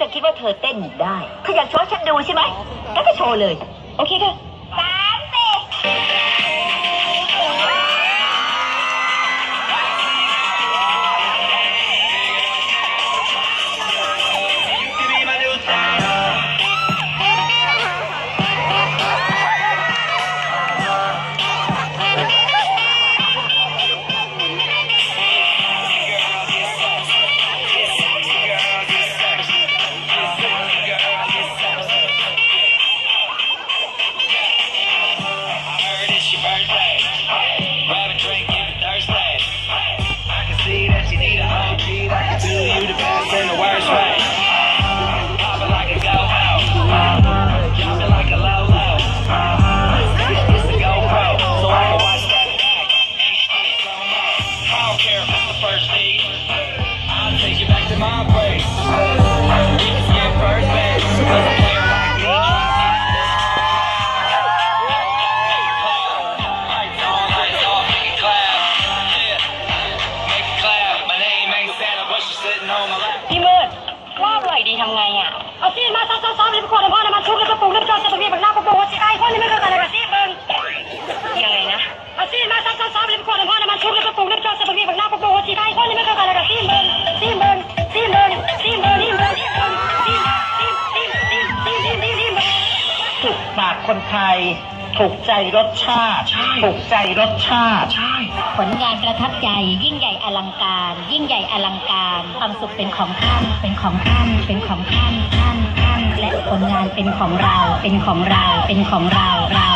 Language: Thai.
จะคิดว่าเธอเต้นได้เธออยากโชว์ฉันดูใช่ไหมงั้นก็โชว์เลย โอเคค่ะ you the best in the worst way. Pop it like a go-go. It like a low-low. So I can watch that back. I don't care if it's the first beat. I'll take you back to my place. We first เอาซีนมาซ้อมซ้อมซ้อมนี่ไปก่นพ่อนะมันชุกแล้วก็ปรุงแล้วก็จะตนี้บัน้าปรุงหัวจีไอ้พ่อนี่ไม่รู้อะไรกัซีนมึงยังไงนะเอาซีนมาซ้อมซ้อมซ้อมนี่ไปก่นพ่อนะมันชุกแล้วก็ปรุงแล้วก็จะตนี้บัน้าปรุงหัวจีไอ้พ่อนี่ไม่รู้อะไรกัซีนมึงซีงซีนมึงซีงซีนมึงซีงซีนซีนซีซีนซีนซีซีนมึงถูกปากคนไทยถูกใจรสชาติ ถูกใจรสชาติ ผลงานประทับใจ ยิ่งใหญ่อลังการ ยิ่งใหญ่อลังการ ความสุขเป็นของท่าน เป็นของท่าน เป็นของท่าน ผลงานเป็นของเรา เป็นของเรา เป็นของเราเรา